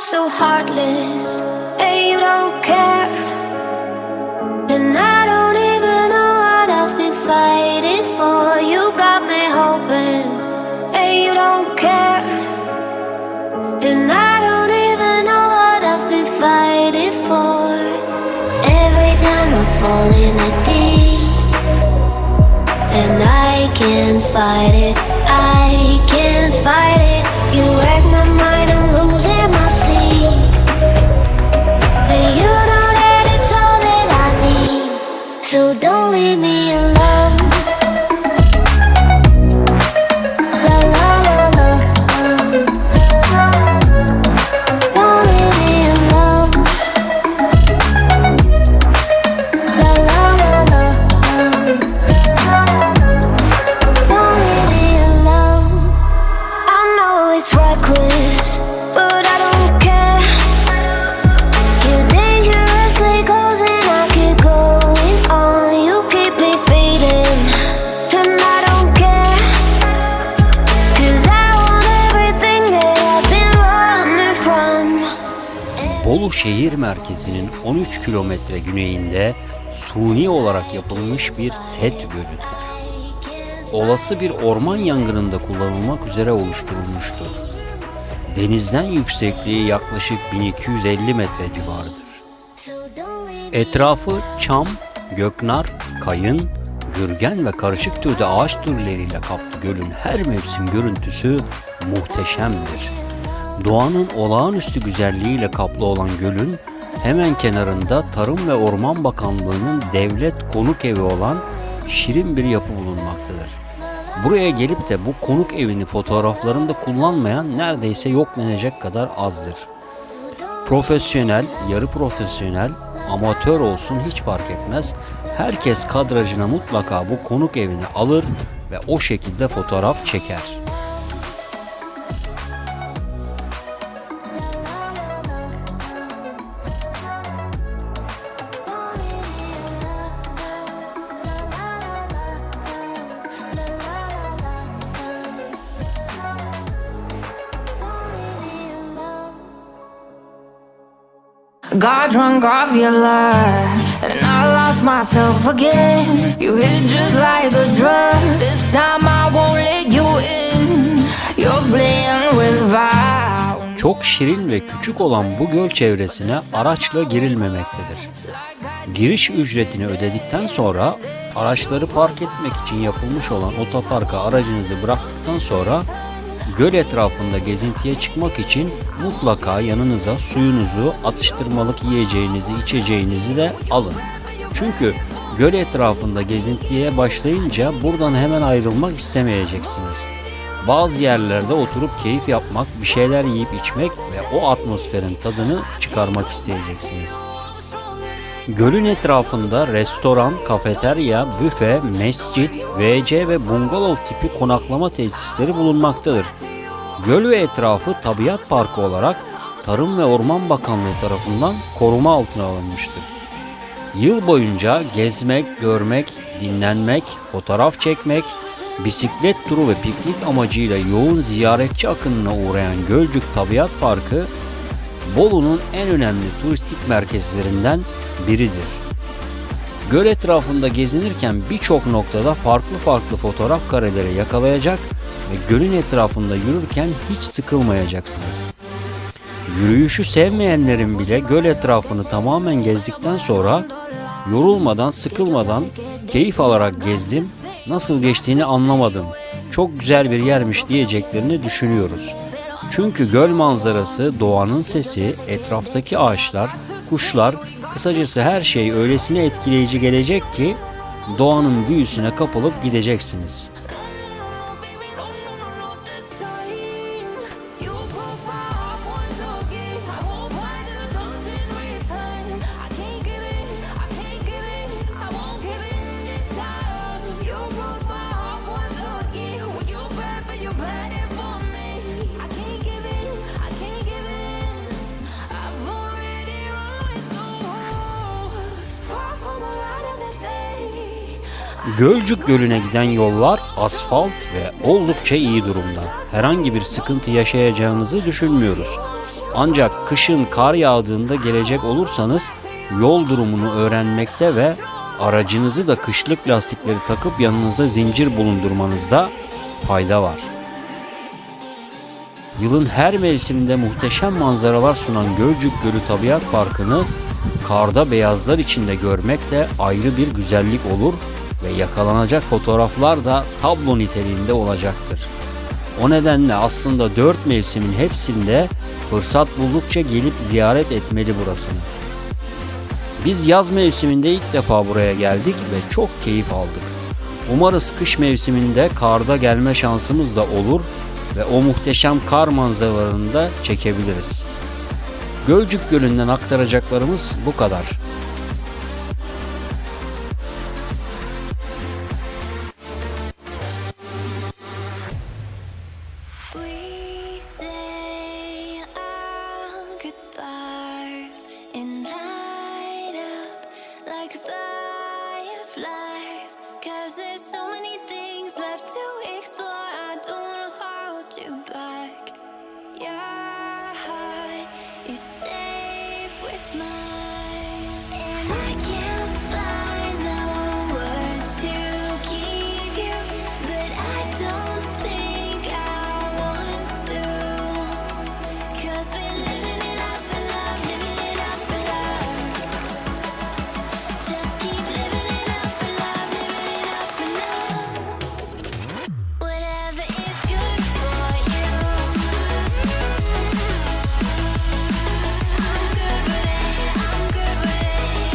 so heartless. And you don't care. And I don't even know what I've been fighting for. You got me hoping. And you don't care. And I don't even know what I've been fighting for. Every time I fall in the deep, and I can't fight it, şehir merkezinin 13 kilometre güneyinde suni olarak yapılmış bir set gölüdür. Olası bir orman yangınında kullanılmak üzere oluşturulmuştur. Denizden yüksekliği yaklaşık 1250 metre civarıdır. Etrafı çam, göknar, kayın, gürgen ve karışık türde ağaç türleriyle kaplı gölün her mevsim görüntüsü muhteşemdir. Doğanın olağanüstü güzelliğiyle kaplı olan gölün hemen kenarında Tarım ve Orman Bakanlığı'nın devlet konuk evi olan şirin bir yapı bulunmaktadır. Buraya gelip de bu konuk evini fotoğraflarında kullanmayan neredeyse yok denecek kadar azdır. Profesyonel, yarı profesyonel, amatör olsun hiç fark etmez. Herkes kadrajına mutlaka bu konuk evini alır ve o şekilde fotoğraf çeker. Got drunk off your life, and I lost myself again. You hit just like a drug. This time I won't let you in. You're playing with fire. Çok şirin ve küçük olan bu göl çevresine araçla girilmemektedir. Giriş ücretini ödedikten sonra araçları park etmek için yapılmış olan otoparka aracınızı bıraktıktan sonra göl etrafında gezintiye çıkmak için mutlaka yanınıza suyunuzu, atıştırmalık yiyeceğinizi, içeceğinizi de alın. Çünkü göl etrafında gezintiye başlayınca buradan hemen ayrılmak istemeyeceksiniz. Bazı yerlerde oturup keyif yapmak, bir şeyler yiyip içmek ve o atmosferin tadını çıkarmak isteyeceksiniz. Gölün etrafında restoran, kafeterya, büfe, mescit, WC ve bungalov tipi konaklama tesisleri bulunmaktadır. Göl ve etrafı tabiat parkı olarak Tarım ve Orman Bakanlığı tarafından koruma altına alınmıştır. Yıl boyunca gezmek, görmek, dinlenmek, fotoğraf çekmek, bisiklet turu ve piknik amacıyla yoğun ziyaretçi akınına uğrayan Gölcük Tabiat Parkı, Bolu'nun en önemli turistik merkezlerinden biridir. Göl etrafında gezinirken birçok noktada farklı farklı fotoğraf kareleri yakalayacak ve gölün etrafında yürürken hiç sıkılmayacaksınız. Yürüyüşü sevmeyenlerin bile göl etrafını tamamen gezdikten sonra yorulmadan, sıkılmadan, keyif alarak gezdim, nasıl geçtiğini anlamadım. Çok güzel bir yermiş diyeceklerini düşünüyoruz. Çünkü göl manzarası, doğanın sesi, etraftaki ağaçlar, kuşlar, kısacası her şey öylesine etkileyici gelecek ki doğanın büyüsüne kapılıp gideceksiniz. Gölcük Gölü'ne giden yollar asfalt ve oldukça iyi durumda. Herhangi bir sıkıntı yaşayacağınızı düşünmüyoruz. Ancak kışın kar yağdığında gelecek olursanız yol durumunu öğrenmekte ve aracınızı da kışlık lastikleri takıp yanınızda zincir bulundurmanızda fayda var. Yılın her mevsiminde muhteşem manzaralar sunan Gölcük Gölü Tabiat Parkı'nı karda beyazlar içinde görmek de ayrı bir güzellik olur ve yakalanacak fotoğraflar da tablo niteliğinde olacaktır. O nedenle aslında dört mevsimin hepsinde fırsat buldukça gelip ziyaret etmeli burasını. Biz yaz mevsiminde ilk defa buraya geldik ve çok keyif aldık. Umarız kış mevsiminde karda gelme şansımız da olur ve o muhteşem kar manzaralarını da çekebiliriz. Gölcük Gölü'nden aktaracaklarımız bu kadar. Your heart is safe with mine.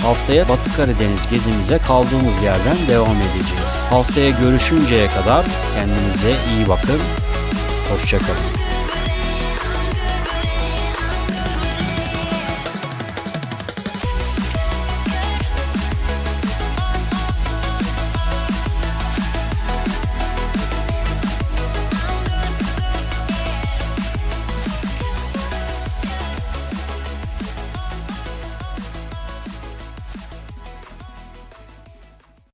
Haftaya Batı Karadeniz gezimize kaldığımız yerden devam edeceğiz. Haftaya görüşünceye kadar kendinize iyi bakın. Hoşçakalın.